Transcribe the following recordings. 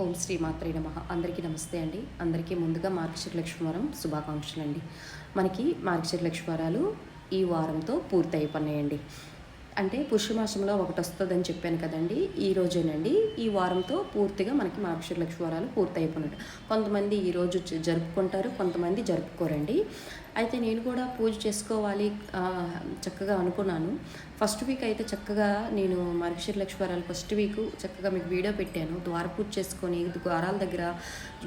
ఓం శ్రీ మాత్రే నమ. అందరికీ నమస్తే అండి. అందరికీ ముందుగా మార్గశిర లక్ష్మీవారం శుభాకాంక్షలు అండి మనకి మార్గశిర లక్ష్మీవారాలు ఈ వారంతో పూర్తి అయిపోయినాయండి అంటే పుష్యమాసంలో ఒకటి వస్తుందని చెప్పాను కదండి ఈ రోజేనండి. ఈ వారంతో పూర్తిగా మనకి మార్గశిర లక్ష్మీవారాలు పూర్తి అయిపోయినట్టు కొంతమంది ఈ రోజు జరుపుకుంటారు కొంతమంది జరుపుకోరండి. అయితే నేను కూడా పూజ చేసుకోవాలి చక్కగా అనుకున్నాను. ఫస్ట్ వీక్ అయితే చక్కగా నేను మార్గశిర లక్ష్మీవారాలు ఫస్ట్ వీక్ చక్కగా మీకు వీడియో పెట్టాను. ద్వార పూజ చేసుకొని ద్వారాల దగ్గర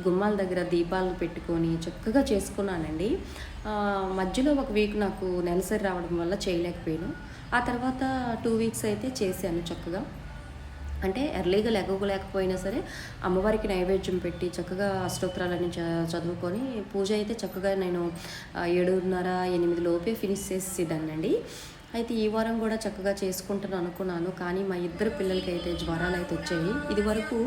గుమ్మాల దగ్గర దీపాలు పెట్టుకొని చక్కగా చేసుకున్నానండి. మధ్యలో ఒక వీక్ నాకు నెలసరి రావడం వల్ల చేయలేకపోయాను. ఆ తర్వాత టూ వీక్స్ అయితే చేశాను చక్కగా. అంటే ఎర్లీగా లేకపోయినా సరే అమ్మవారికి నైవేద్యం పెట్టి చక్కగా అష్టోత్తరాలని చ చదువుకొని పూజ అయితే చక్కగా నేను ఏడున్నర ఎనిమిది లోపే ఫినిష్ చేసేదాన్నండి. అయితే ఈ వారం కూడా చక్కగా చేసుకుంటాను అనుకున్నాను. కానీ మా ఇద్దరు పిల్లలకి అయితే జ్వరాలు అయితే వచ్చాయి. ఇది వరకు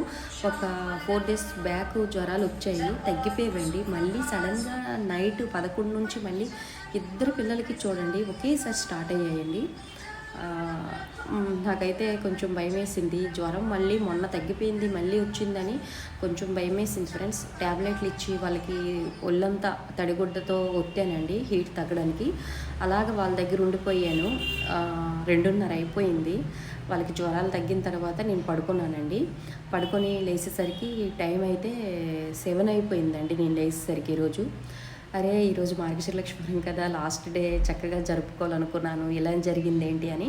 ఒక ఫోర్ డేస్ బ్యాక్ జ్వరాలు వచ్చాయి. తగ్గిపోయేవండి మళ్ళీ సడన్గా నైట్ పదకొండు నుంచి మళ్ళీ ఇద్దరు పిల్లలకి చూడండి ఒకేసారి స్టార్ట్ అయ్యాయండి. నాకైతే కొంచెం భయం వేసింది జ్వరం మళ్ళీ మొన్న తగ్గిపోయింది మళ్ళీ వచ్చిందని కొంచెం భయం వేసింది ఫ్రెండ్స్. ట్యాబ్లెట్లు ఇచ్చి వాళ్ళకి ఒళ్ళంతా తడిగుడ్డతో ఒత్తానండి హీట్ తగ్గడానికి. అలాగ వాళ్ళ దగ్గర ఉండిపోయాను. రెండున్నర అయిపోయింది. వాళ్ళకి జ్వరాలు తగ్గిన తర్వాత నేను పడుకున్నానండి. పడుకొని లేచేసరికి టైం అయితే సెవెన్ అయిపోయిందండి నేను లేచేసరికి ఈరోజు. అరే ఈరోజు మార్గశిర లక్ష్మీవారం కదా లాస్ట్ డే చక్కగా జరుపుకోవాలనుకున్నాను ఇలా జరిగింది ఏంటి అని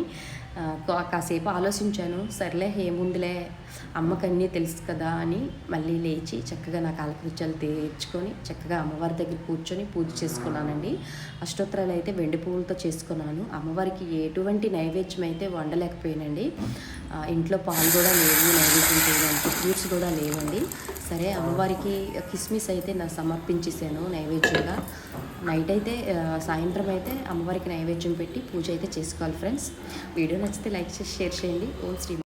కాసేపు ఆలోచించాను. సర్లే ఏముందిలే అమ్మకన్నీ తెలుసు కదా అని మళ్ళీ లేచి చక్కగా నా కాలకృత్యాలు తీర్చుకొని చక్కగా అమ్మవారి దగ్గర కూర్చొని పూజ చేసుకున్నానండి. అష్టోత్తరాలు అయితే వెండి పువ్వులతో చేసుకున్నాను. అమ్మవారికి ఎటువంటి నైవేద్యం అయితే వండలేకపోయానండి. ఇంట్లో పాలు కూడా లేవు నైవేద్యం చేయడానికి ఫ్రూట్స్ కూడా లేవండి. సరే అమ్మవారికి కిస్మిస్ అయితే నా సమర్పించేసాను నైవేద్యంగా. నైట్ అయితే సాయంత్రం అయితే అమ్మవారికి నైవేద్యం పెట్టి పూజ అయితే చేసుకోవాలి ఫ్రెండ్స్. వీడియో నచ్చితే లైక్ చేసి షేర్ చేయండి. ఓం శ్రీ